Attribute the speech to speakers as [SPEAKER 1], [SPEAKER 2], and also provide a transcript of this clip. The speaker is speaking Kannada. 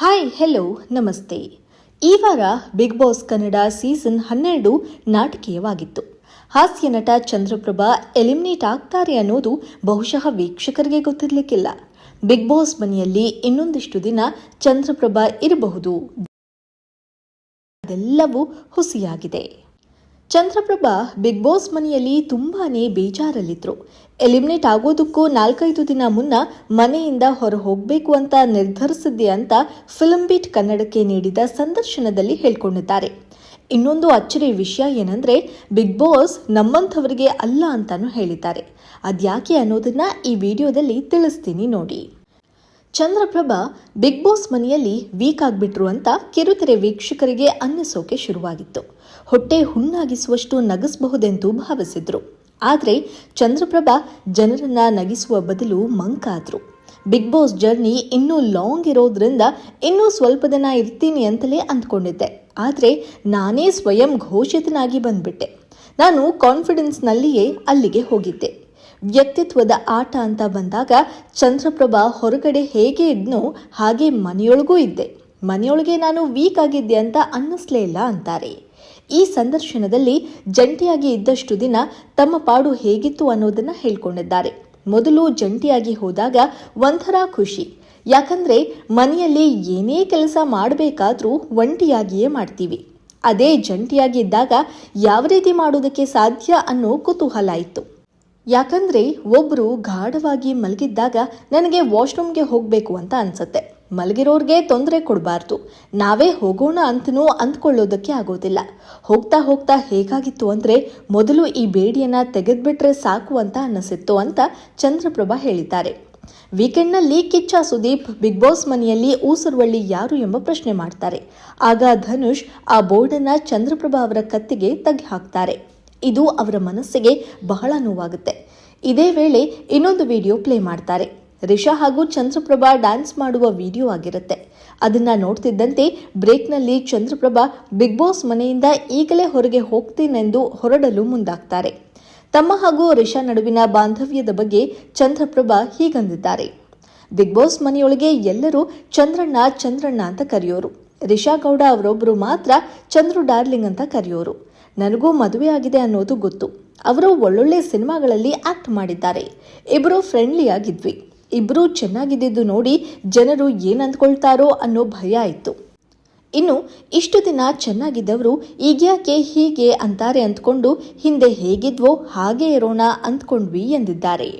[SPEAKER 1] ಹಾಯ್ ಹೆಲೋ ನಮಸ್ತೆ. ಈ ವಾರ ಬಿಗ್ ಬಾಸ್ ಕನ್ನಡ ಸೀಸನ್ ಹನ್ನೆರಡು ನಾಟಕೀಯವಾಗಿತ್ತು. ಹಾಸ್ಯ ನಟ ಚಂದ್ರಪ್ರಭಾ ಎಲಿಮಿನೇಟ್ ಆಗ್ತಾರೆ ಅನ್ನೋದು ಬಹುಶಃ ವೀಕ್ಷಕರಿಗೆ ಗೊತ್ತಿರಲಿಕ್ಕಿಲ್ಲ. ಬಿಗ್ ಬಾಸ್ ಮನೆಯಲ್ಲಿ ಇನ್ನೊಂದಿಷ್ಟು ದಿನ ಚಂದ್ರಪ್ರಭಾ ಇರಬಹುದು. ಅದೆಲ್ಲವೂ ಹುಸಿಯಾಗಿದೆ. ಚಂದ್ರಪ್ರಭಾ ಬಿಗ್ ಬಾಸ್ ಮನೆಯಲ್ಲಿ ತುಂಬಾನೇ ಬೇಜಾರಲ್ಲಿದ್ರು. ಎಲಿಮಿನೇಟ್ ಆಗೋದಕ್ಕೂ ನಾಲ್ಕೈದು ದಿನ ಮುನ್ನ ಮನೆಯಿಂದ ಹೊರ ಹೋಗಬೇಕು ಅಂತ ನಿರ್ಧರಿಸಿದ್ದೆ ಅಂತ ಫಿಲ್ಮ್ ಬೀಟ್ ಕನ್ನಡಕ್ಕೆ ನೀಡಿದ ಸಂದರ್ಶನದಲ್ಲಿ ಹೇಳ್ಕೊಂಡಿದ್ದಾರೆ. ಇನ್ನೊಂದು ಅಚ್ಚರಿ ವಿಷಯ ಏನಂದ್ರೆ, ಬಿಗ್ ಬಾಸ್ ನಮ್ಮಂಥವರಿಗೆ ಅಲ್ಲ ಅಂತಾನು ಹೇಳಿದ್ದಾರೆ. ಅದ್ಯಾಕೆ ಅನ್ನೋದನ್ನ ಈ ವಿಡಿಯೋದಲ್ಲಿ ತಿಳಿಸ್ತೀನಿ ನೋಡಿ. ಚಂದ್ರಪ್ರಭಾ ಬಿಗ್ ಬಾಸ್ ಮನೆಯಲ್ಲಿ ವೀಕ್ ಆಗಿಬಿಟ್ರು ಅಂತ ಕಿರುತೆರೆ ವೀಕ್ಷಕರಿಗೆ ಅನ್ನಿಸೋಕೆ ಶುರುವಾಗಿತ್ತು. ಹೊಟ್ಟೆ ಹುಣ್ಣಾಗಿಸುವಷ್ಟು ನಗಿಸಬಹುದೆಂದು ಭಾವಿಸಿದ್ರು. ಆದರೆ ಚಂದ್ರಪ್ರಭಾ ಜನರನ್ನ ನಗಿಸುವ ಬದಲು ಮಂಕಾದ್ರು ಬಿಗ್ ಬಾಸ್ ಜರ್ನಿ ಇನ್ನೂ ಲಾಂಗ್ ಇರೋದ್ರಿಂದ ಇನ್ನೂ ಸ್ವಲ್ಪ ದಿನ ಇರ್ತೀನಿ ಅಂತಲೇ ಅಂದ್ಕೊಂಡಿದ್ದೆ. ಆದರೆ ನಾನೇ ಸ್ವಯಂ ಘೋಷಿತನಾಗಿ ಬಂದ್ಬಿಟ್ಟೆ. ನಾನು ಕಾನ್ಫಿಡೆನ್ಸ್ನಲ್ಲಿಯೇ ಅಲ್ಲಿಗೆ ಹೋಗಿದ್ದೆ. ವ್ಯಕ್ತಿತ್ವದ ಆಟ ಅಂತ ಬಂದಾಗ ಚಂದ್ರಪ್ರಭಾ ಹೊರಗಡೆ ಹೇಗೆ ಇದ್ನೋ ಹಾಗೆ ಮನೆಯೊಳಗೂ ಇದ್ದೆ. ಮನೆಯೊಳಗೆ ನಾನು ವೀಕ್ ಆಗಿದ್ದೆ ಅಂತ ಅನ್ನಿಸ್ಲೇ ಇಲ್ಲ ಅಂತಾರೆ. ಈ ಸಂದರ್ಶನದಲ್ಲಿ ಜಂಟಿಯಾಗಿ ಇದ್ದಷ್ಟು ದಿನ ತಮ್ಮ ಪಾಡು ಹೇಗಿತ್ತು ಅನ್ನೋದನ್ನ ಹೇಳ್ಕೊಂಡಿದ್ದಾರೆ. ಮೊದಲು ಜಂಟಿಯಾಗಿ ಹೋದಾಗ ಒಂಥರ ಖುಷಿ. ಯಾಕಂದ್ರೆ ಮನೆಯಲ್ಲಿ ಏನೇ ಕೆಲಸ ಮಾಡಬೇಕಾದ್ರೂ ಒಂಟಿಯಾಗಿಯೇ ಮಾಡ್ತೀವಿ. ಅದೇ ಜಂಟಿಯಾಗಿ ಇದ್ದಾಗ ಯಾವ ರೀತಿ ಮಾಡೋದಕ್ಕೆ ಸಾಧ್ಯ ಅನ್ನೋ ಕುತೂಹಲ ಇತ್ತು. ಯಾಕಂದ್ರೆ ಒಬ್ರು ಗಾಢವಾಗಿ ಮಲಗಿದ್ದಾಗ ನನಗೆ ವಾಶ್ರೂಮ್ಗೆ ಹೋಗಬೇಕು ಅಂತ ಅನ್ಸುತ್ತೆ. ಮಲಗಿರೋರ್ಗೆ ತೊಂದರೆ ಕೊಡಬಾರ್ದು. ನಾವೇ ಹೋಗೋಣ ಅಂತನೂ ಅಂದ್ಕೊಳ್ಳೋದಕ್ಕೆ ಆಗೋದಿಲ್ಲ. ಹೋಗ್ತಾ ಹೋಗ್ತಾ ಹೇಗಾಗಿತ್ತು ಅಂದ್ರೆ ಮೊದಲು ಈ ಬೇಡಿಯನ್ನ ತೆಗೆದ್ಬಿಟ್ರೆ ಸಾಕು ಅಂತ ಅನ್ನಿಸಿತ್ತು ಅಂತ ಚಂದ್ರಪ್ರಭಾ ಹೇಳಿದ್ದಾರೆ. ವೀಕೆಂಡ್ನಲ್ಲಿ ಕಿಚ್ಚ ಸುದೀಪ್ ಬಿಗ್ ಬಾಸ್ ಮನೆಯಲ್ಲಿ ಊಸರವಳ್ಳಿ ಯಾರು ಎಂಬ ಪ್ರಶ್ನೆ ಮಾಡ್ತಾರೆ. ಆಗ ಧನುಷ್ ಆ ಬೋರ್ಡನ್ನ ಚಂದ್ರಪ್ರಭಾ ಅವರ ಕತ್ತಿಗೆ ತಗ್ಗಿ ಹಾಕ್ತಾರೆ ಇದು ಅವರ ಮನಸ್ಸಿಗೆ ಬಹಳ ನೋವಾಗುತ್ತೆ. ಇದೇ ವೇಳೆ ಇನ್ನೊಂದು ವಿಡಿಯೋ ಪ್ಲೇ ಮಾಡ್ತಾರೆ. ರಿಷಾ ಹಾಗೂ ಚಂದ್ರಪ್ರಭಾ ಡ್ಯಾನ್ಸ್ ಮಾಡುವ ವಿಡಿಯೋ ಆಗಿರುತ್ತೆ. ಅದನ್ನ ನೋಡ್ತಿದ್ದಂತೆ ಬ್ರೇಕ್ನಲ್ಲಿ ಚಂದ್ರಪ್ರಭಾ ಬಿಗ್ ಬಾಸ್ ಮನೆಯಿಂದ ಈಗಲೇ ಹೊರಗೆ ಹೋಗ್ತೀನೆಂದು ಹೊರಡಲು ಮುಂದಾಗ್ತಾರೆ. ತಮ್ಮ ಹಾಗೂ ರಿಷಾ ನಡುವಿನ ಬಾಂಧವ್ಯದ ಬಗ್ಗೆ ಚಂದ್ರಪ್ರಭಾ ಹೀಗಂದಿದ್ದಾರೆ. ಬಿಗ್ ಬಾಸ್ ಮನೆಯೊಳಗೆ ಎಲ್ಲರೂ ಚಂದ್ರಣ್ಣ ಚಂದ್ರಣ್ಣ ಅಂತ ಕರೆಯೋರು. ರಿಷಾ ಗೌಡ ಅವರೊಬ್ಬರು ಮಾತ್ರ ಚಂದ್ರು ಡಾರ್ಲಿಂಗ್ ಅಂತ ಕರೆಯೋರು. ನನಗೂ ಮದುವೆ ಆಗಿದೆ ಅನ್ನೋದು ಗೊತ್ತು. ಅವರು ಒಳ್ಳೊಳ್ಳೆ ಸಿನಿಮಾಗಳಲ್ಲಿ ಆಕ್ಟ್ ಮಾಡಿದ್ದಾರೆ. ಇಬ್ಬರು ಫ್ರೆಂಡ್ಲಿ ಆಗಿದ್ವಿ ಇಬ್ಬರು ಚೆನ್ನಾಗಿದ್ದಿದ್ದು ನೋಡಿ ಜನರು ಏನು ಅಂದ್ಕೊಳ್ತಾರೋ ಅನ್ನೋ ಭಯ ಆಯಿತು. ಇನ್ನು ಇಷ್ಟು ದಿನ ಚೆನ್ನಾಗಿದ್ದವರು ಈಗ್ಯಾಕೆ ಹೀಗೆ ಅಂತಾರೆ ಅಂದ್ಕೊಂಡು ಹಿಂದೆ ಹೇಗಿದ್ವೋ ಹಾಗೆ ಇರೋಣ ಅಂದ್ಕೊಂಡ್ವಿ ಎಂದಿದ್ದಾರೆ.